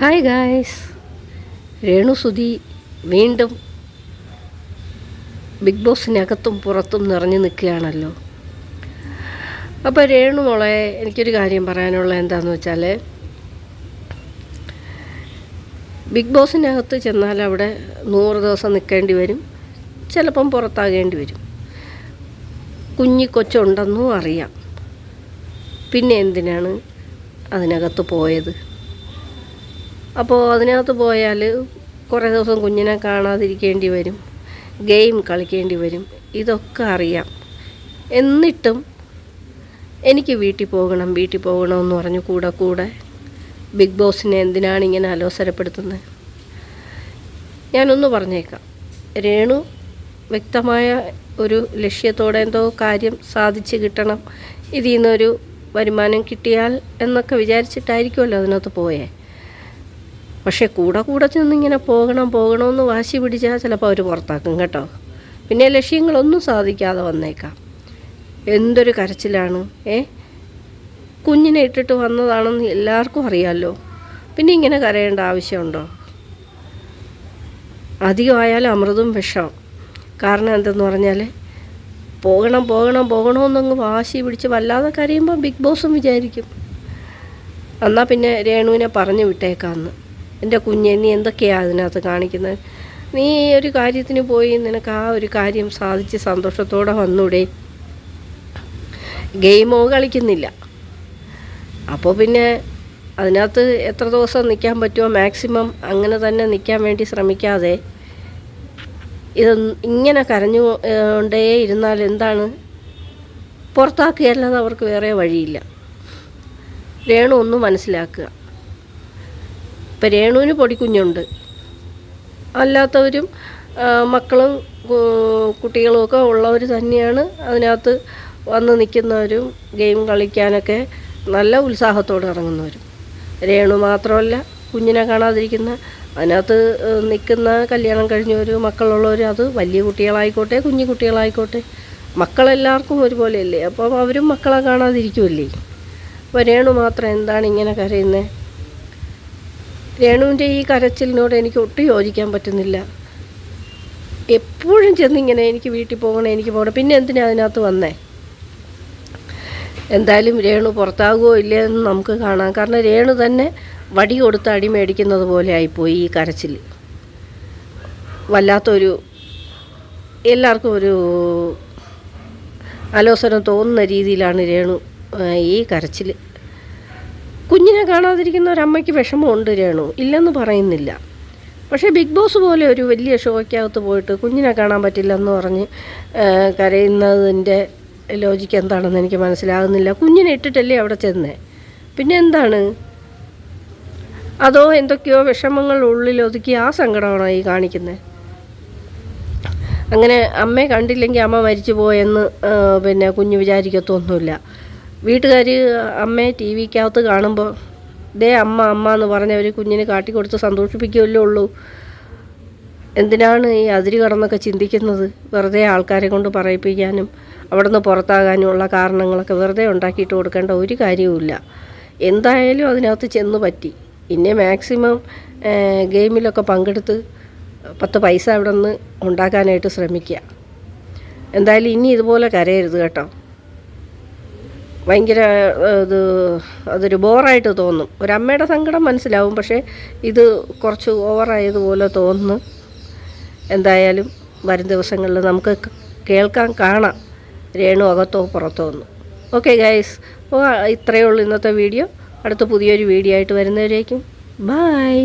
Hi guys Renu Sudhi വീണ്ടും big ബോസിനകത്തും പുറത്തും നിറഞ്ഞു നിൽക്കുകയാണല്ലോ. അപ്പോൾ രേണു മോളെ എനിക്കൊരു കാര്യം പറയാനുള്ള എന്താണെന്ന് വെച്ചാൽ ബിഗ് ബോസിനകത്ത് ചെന്നാൽ അവിടെ നൂറ് ദിവസം നിൽക്കേണ്ടി വരും. ചിലപ്പം പുറത്താകേണ്ടി വരും. കുഞ്ഞി കൊച്ചുണ്ടെന്നും അറിയാം. പിന്നെ എന്തിനാണ് അതിനകത്ത് പോയത്? അപ്പോൾ അതിനകത്ത് പോയാൽ കുറേ ദിവസം കുഞ്ഞിനെ കാണാതിരിക്കേണ്ടി വരും ഗെയിം കളിക്കേണ്ടി വരും ഇതൊക്കെ അറിയാം. എന്നിട്ടും എനിക്ക് വീട്ടിൽ പോകണം വീട്ടിൽ പോകണമെന്ന് പറഞ്ഞു കൂടെ കൂടെ ബിഗ് ബോസിനെ എന്തിനാണ് ഇങ്ങനെ അലോസരപ്പെടുത്തുന്നത് ഞാനൊന്ന് പറഞ്ഞേക്കാം. രേണു വ്യക്തമായ ഒരു ലക്ഷ്യത്തോടെ എന്തോ കാര്യം സാധിച്ച് കിട്ടണം. ഇതിൽ നിന്നൊരു വരുമാനം കിട്ടിയാൽ എന്നൊക്കെ വിചാരിച്ചിട്ടായിരിക്കുമല്ലോ അതിനകത്ത് പോയേ. പക്ഷേ കൂടെ കൂടെ ചെന്ന് ഇങ്ങനെ പോകണം പോകണമെന്ന് വാശി പിടിച്ചാൽ ചിലപ്പോൾ അവർ പുറത്താക്കും കേട്ടോ. പിന്നെ ലക്ഷ്യങ്ങളൊന്നും സാധിക്കാതെ വന്നേക്കാം. എന്തൊരു കരച്ചിലാണ് ഏ? കുഞ്ഞിനെ ഇട്ടിട്ട് വന്നതാണെന്ന് എല്ലാവർക്കും അറിയാമല്ലോ പിന്നെ ഇങ്ങനെ കരയേണ്ട ആവശ്യമുണ്ടോ? അധികമായാലും അമൃതും വിഷം. കാരണം എന്തെന്ന് പറഞ്ഞാൽ പോകണം പോകണം പോകണമെന്നങ്ങ് വാശി പിടിച്ച് വല്ലാതെ കരയുമ്പോൾ ബിഗ് ബോസും വിചാരിക്കും. എന്നാൽ പിന്നെ രേണുവിനെ പറഞ്ഞു വിട്ടേക്കാന്ന്. എന്റെ കുഞ്ഞെ നീ എന്തൊക്കെയാണ് അതിനകത്ത് കാണിക്കുന്നത് നീ ഒരു കാര്യത്തിന് പോയി നിനക്ക് ആ ഒരു കാര്യം സാധിച്ച് സന്തോഷത്തോടെ വന്നൂടെ. ഗെയിമോ കളിക്കുന്നില്ല. അപ്പോൾ പിന്നെ അതിനകത്ത് എത്ര ദിവസം നിൽക്കാൻ പറ്റുമോ? മാക്സിമം അങ്ങനെ തന്നെ നിൽക്കാൻ വേണ്ടി ശ്രമിക്കാതെ. ഇത് ഇങ്ങനെ കരഞ്ഞു കൊണ്ടേ ഇരുന്നാൽ എന്താണ്? പുറത്താക്കുകയല്ലാതെ അവർക്ക് വേറെ വഴിയില്ല. രേണു ഒന്ന് മനസ്സിലാക്കുക. ഇപ്പം രേണുവിന് പൊടിക്കുഞ്ഞുണ്ട്. അല്ലാത്തവരും മക്കളും കുട്ടികളും ഒക്കെ ഉള്ളവർ തന്നെയാണ് അതിനകത്ത് വന്ന് നിൽക്കുന്നവരും ഗെയിം കളിക്കാനൊക്കെ നല്ല ഉത്സാഹത്തോടെ ഇറങ്ങുന്നവരും. രേണു മാത്രമല്ല കുഞ്ഞിനെ കാണാതിരിക്കുന്ന അതിനകത്ത് നിൽക്കുന്ന കല്യാണം കഴിഞ്ഞവർ മക്കളുള്ളവർ അത് വലിയ കുട്ടികളായിക്കോട്ടെ കുഞ്ഞു കുട്ടികളായിക്കോട്ടെ മക്കളെല്ലാവർക്കും ഒരുപോലെയല്ലേ? അപ്പം അവരും മക്കളെ കാണാതിരിക്കുമല്ലേ അപ്പോൾ രേണു മാത്രം എന്താണ് ഇങ്ങനെ കരയുന്നത് രേണുവിന്റെ ഈ കരച്ചിലിനോട് എനിക്ക് ഒട്ടും യോജിക്കാൻ പറ്റുന്നില്ല. എപ്പോഴും ചെന്നിങ്ങനെ എനിക്ക് വീട്ടിൽ പോകണം എനിക്ക് പോകണം. പിന്നെ എന്തിനാ അതിനകത്ത് വന്നേ? എന്തായാലും രേണു പുറത്താകുമോ ഇല്ലേ എന്ന് നമുക്ക് കാണാം. കാരണം രേണു തന്നെ വടി കൊടുത്ത് അടി മേടിക്കുന്നത് പോലെ ആയിപ്പോയി ഈ കരച്ചിൽ വല്ലാത്തൊരു എല്ലാവർക്കും ഒരു ആലോചന തോന്നുന്ന രീതിയിലാണ് രേണു ഈ കരച്ചിൽ കുഞ്ഞിനെ കാണാതിരിക്കുന്ന ഒരമ്മയ്ക്ക് വിഷമമുണ്ട് രേണു. ഇല്ലെന്ന് പറയുന്നില്ല. പക്ഷേ ബിഗ് ബോസ് പോലെ ഒരു വലിയ ഷോയ്ക്കകത്ത് പോയിട്ട് കുഞ്ഞിനെ കാണാൻ പറ്റില്ല എന്ന് പറഞ്ഞ് കരയുന്നതിന്റെ ലോജിക്ക് എന്താണെന്ന് എനിക്ക് മനസ്സിലാകുന്നില്ല. കുഞ്ഞിനെ ഇട്ടിട്ടല്ലേ അവിടെ ചെന്നേ? പിന്നെ എന്താണ്? അതോ എന്തൊക്കെയോ വിഷമങ്ങൾ ഉള്ളിൽ ഒതുക്കി ആ സങ്കടമാണോ ഈ കാണിക്കുന്നത് അങ്ങനെ അമ്മയെ കണ്ടില്ലെങ്കിൽ അമ്മ മരിച്ചു പോയെന്ന് പിന്നെ കുഞ്ഞ് വിചാരിക്കത്തൊന്നുമില്ല. വീട്ടുകാർ അമ്മയെ ടി വിക്കകത്ത് കാണുമ്പോൾ ദേ അമ്മ അമ്മ എന്ന് പറഞ്ഞ് അവർ കുഞ്ഞിനെ കാട്ടിക്കൊടുത്ത് സന്തോഷിപ്പിക്കുമല്ലോ ഉള്ളൂ. എന്തിനാണ് ഈ അതിരി കടന്നൊക്കെ ചിന്തിക്കുന്നത്? വെറുതെ ആൾക്കാരെ കൊണ്ട് പറയിപ്പിക്കാനും അവിടെ നിന്ന് പുറത്താകാനുമുള്ള കാരണങ്ങളൊക്കെ വെറുതെ ഉണ്ടാക്കിയിട്ട് കൊടുക്കേണ്ട ഒരു കാര്യവുമില്ല. എന്തായാലും അതിനകത്ത് ചെന്ന് പറ്റി. പിന്നെ മാക്സിമം ഗെയിമിലൊക്കെ പങ്കെടുത്ത് പത്ത് പൈസ അവിടെ നിന്ന് ഉണ്ടാക്കാനായിട്ട് ശ്രമിക്കുക. എന്തായാലും ഇനി ഇതുപോലെ കരയരുത് കേട്ടോ. ഭയങ്കര ഇത് അതൊരു ബോറായിട്ട് തോന്നും. ഒരമ്മയുടെ സങ്കടം മനസ്സിലാവും പക്ഷേ ഇത് കുറച്ച് ഓവറായതുപോലെ തോന്നുന്നു. എന്തായാലും വരും ദിവസങ്ങളിൽ നമുക്ക് കേൾക്കാൻ കാണാം. രേണു അകത്തോ പുറത്തോ ഒന്ന്. Okay guys. ഇത്രയേ ഉള്ളൂ ഇന്നത്തെ വീഡിയോ. അടുത്ത പുതിയൊരു വീഡിയോ ആയിട്ട് വരുന്നവരേക്കും. ബായ്